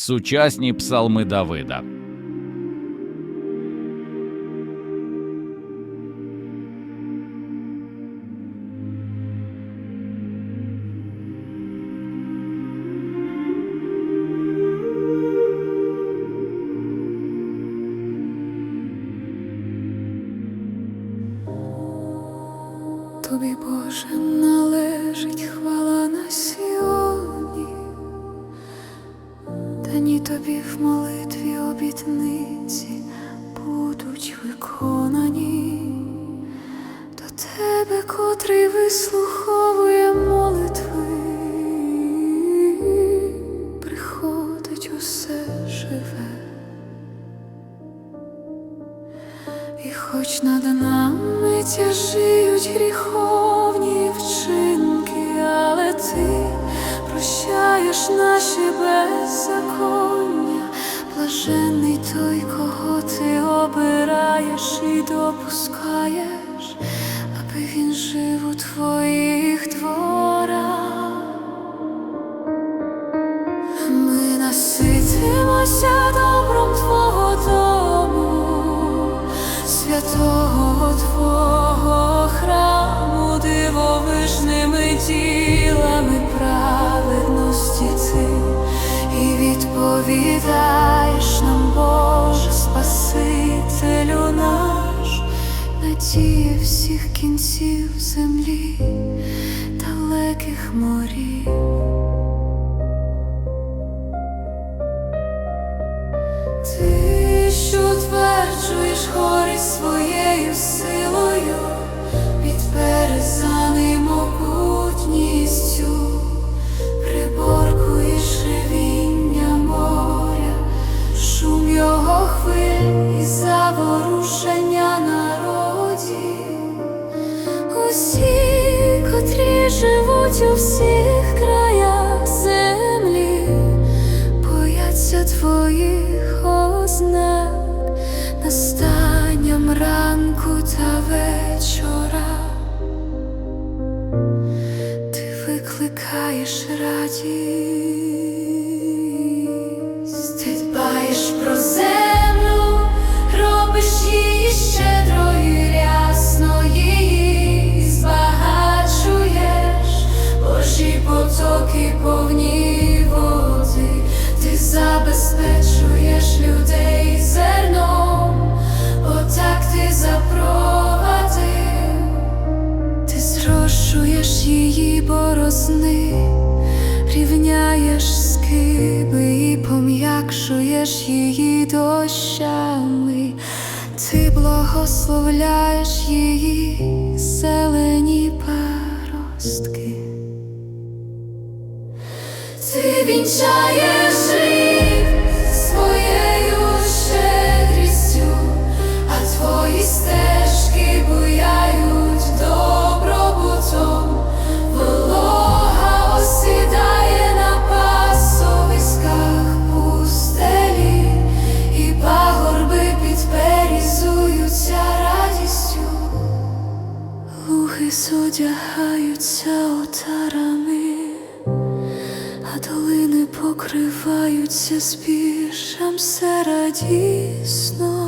Сучасні псалми Давида. Тобі, Боже, належить хвала на сьогодні, Тобі в молитві обітниці будуть виконані до тебе, котрий вислуховує молитви, приходить усе живе. І хоч над нами тяжіють гріховні вчинки, але ти прощаєш наші беззаконня, блажений той, кого ти обираєш і допускаєш, аби він жив у твоїх дворах. Ми наситимося добром Твого дому, святого відповідаєш нам, Боже, Спасителю наш, надії всіх кінців землі, далеких морів. Ти, живуть у всіх краях землі, бояться твоїх ознак настанням ранку та вечора. Ти викликаєш радість, її борозни, рівняєш скиби і пом'якшуєш її дощами, ти благословляєш її зелені паростки. Ти вінчаєш рік своєю щедрістю, а твої стежки зодягаються отарами, а долини покриваються спішем радісно.